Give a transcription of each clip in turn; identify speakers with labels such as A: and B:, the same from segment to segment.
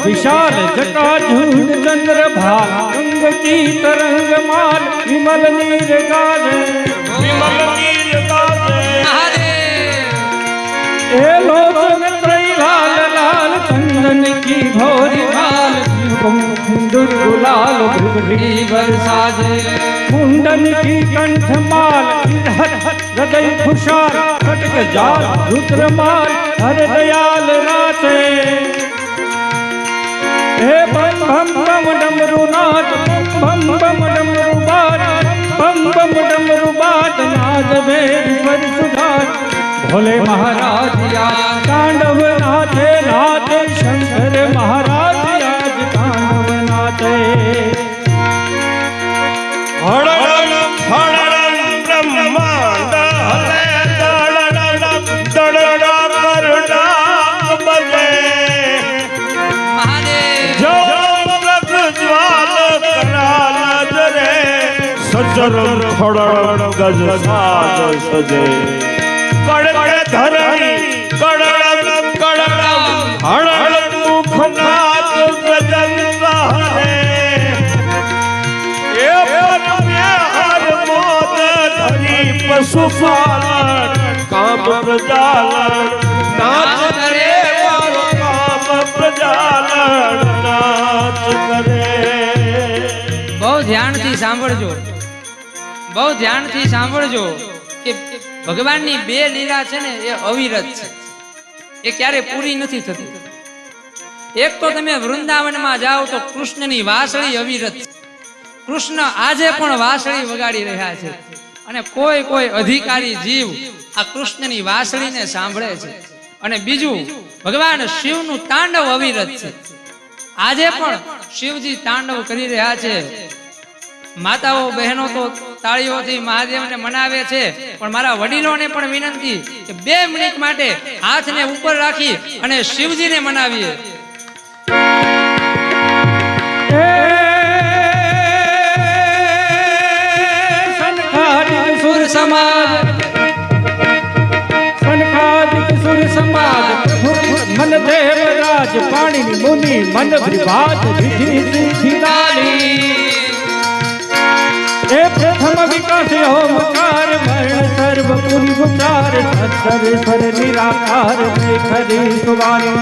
A: વિશાલ જકાજૂડ ચંદ્ર ભાંગ કી તરંગ માલ વિમલ નીર ગાજે
B: વિમલ નીર ગાજે
A: એ લોચન ત્રય લાલ લાલ ચંદન કી ભોરી માલ કુંડુર ગુલાલ ભૃગરી વરસાજે કુંડન કી કંઠ માલ હૃદય ખુશાલ કટક જાલ રુદ્રમાલ હર દયાલ રાતે હે ભમ ભમ ભમ ડમરુ નાદ, ભમ ભમ ડમરુ બાદ, ભમ ભમ
B: ડમરુ બાદ, નાદ વેદ પર સુધાર ભોલે મહારાજ
C: કાંડવ
B: નાથે નાથે શંકર મહારાજ સજર ખડળ ગજ સાજ। સજે ધરણી કડળ કડળ હળળ મોદ ધરી પશુપાલન કામ પ્રજાલન, નાચ
C: બહુ ધ્યાનથી સાંભળજો। બહુ ધ્યાનથી સાંભળજો કે ભગવાનની બે લીલા છે ને, એ અવિરત છે. એ ક્યારે પૂરી નથી થતી. એક તો તમે વૃંદાવનમાં જાઓ તો કૃષ્ણની વાસળી અવિરત છે. કૃષ્ણ આજે પણ વાસળી વગાડી રહ્યા છે અને કોઈ કોઈ અધિકારી જીવ આ કૃષ્ણની વાસળીને સાંભળે છે. અને બીજું, ભગવાન શિવનું તાંડવ અવિરત છે. આજે પણ શિવજી તાંડવ કરી રહ્યા છે. માતાઓ, બહેનો તો તાળીઓથી મહાદેવને મનાવે છે. પણ મારા વડીલોને પણ વિનંતી કે બે મિનિટ માટે હાથને ઉપર રાખી અને શિવજીને મનાવીએ.
A: મન દેવ રાજ પાણી મુનિ, મન વિભાત વિધિ સિદ્ધિ પ્રથમ વિકાસ ઓમકાર વર્ણ સર્વ પુરી ગુચાર સત્સર નિરાકાર ખરી સુવાણી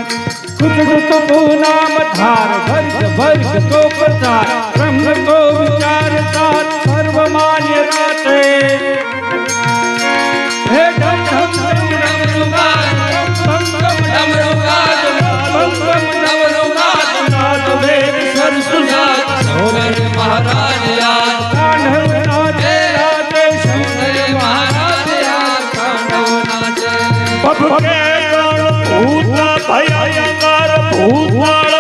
A: કુછ સાર રાતે.
B: ભૂત ભયંકર ભૂતળ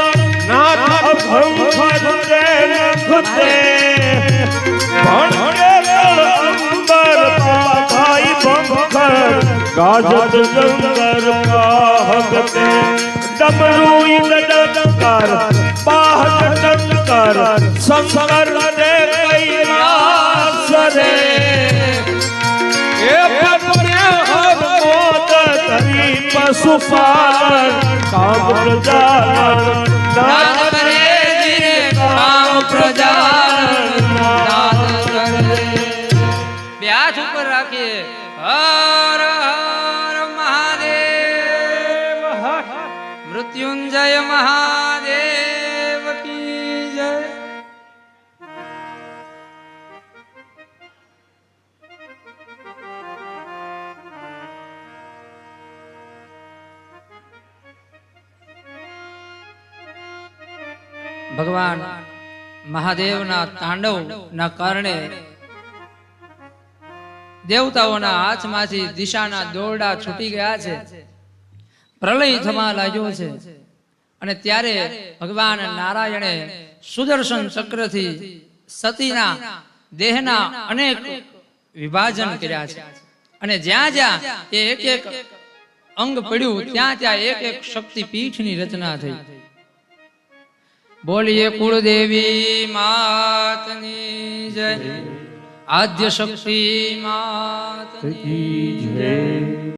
B: નાથ ભંખતે નખતે ભણકે અંબર પાથાઈ ભંખર ગાજત શંકર પશુપાલન કામ પ્રજાલન
C: નાદ કરે ધીરે કામ કરે બે ઉપર રાખીએ. હર હર મહાદેવ. મૃત્યુંજય મહાદેવ. ભગવાન મહાદેવના તાંડવના કારણે દેવતાઓના હાથમાંથી દિશાના દોરડા છૂટી ગયા છે. પ્રલય થવા લાગ્યો છે. અને ત્યારે ભગવાન નારાયણે સુદર્શન ચક્રથી સતીના દેહના અનેક વિભાજન કર્યા છે. અને જ્યાં જ્યાં એ એક એક અંગ પડ્યું, ત્યાં ત્યાં એક એક શક્તિ પીઠની રચના થઈ. બોલીએ કુળદેવી માતની જય. આદ્ય શક્તિ માતની જય.